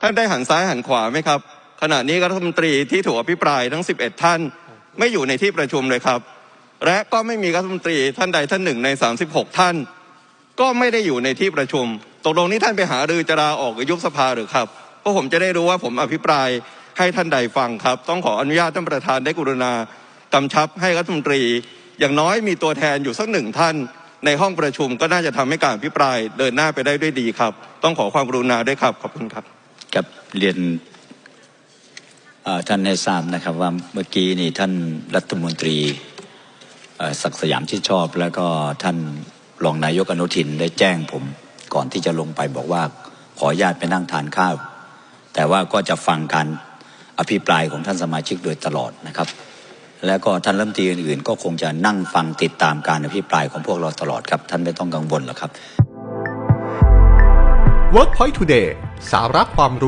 ท่านได้หันซ้ายหันขวาไหมครับ ขณะนี้รัฐมนตรีที่ถูกอภิปรายทั้ง 11 ท่าน ไม่อยู่ในที่ประชุมเลยครับ และก็ไม่มีรัฐมนตรีท่านใดท่านหนึ่งใน 36 ท่าน ก็ไม่ได้อยู่ในที่ประชุม ตกลงนี้ท่านไปหารือจะลาออกหรือยุบสภาหรือครับเพราะผมจะได้รู้ว่าผมอภิปรายให้ท่านใดฟังครับ ต้องขออนุญาตท่านประธานได้กรุณากำชับให้รัฐมนตรี อย่างน้อยมีตัวแทนอยู่สักหนึ่งท่าน ในห้องประชุมก็น่าจะทำให้การอภิปรายเดินหน้าไปได้ด้วยดีครับ ต้องขอความกรุณาด้วยครับขอบคุณครับ กับเรียนท่านให้ทราบนะครับว่าเมื่อกี้นี่ท่านรัฐมนตรีศักสยามชิดชอบ แล้วก็ท่านรองนายกอนุทินได้แจ้งผมก่อนที่จะลงไปบอกว่าขออนุญาตไปนั่งทานข้าว แต่ว่าก็จะฟังการอภิปรายของท่านสมาชิกโดยตลอดนะครับ แล้วก็ท่านรัฐมนตรีอื่นๆ ก็คงจะนั่งฟังติดตามการอภิปรายของพวกเราตลอดครับ ท่านไม่ต้องกังวลหรอกครับ WorkPoint Today สาระความรู้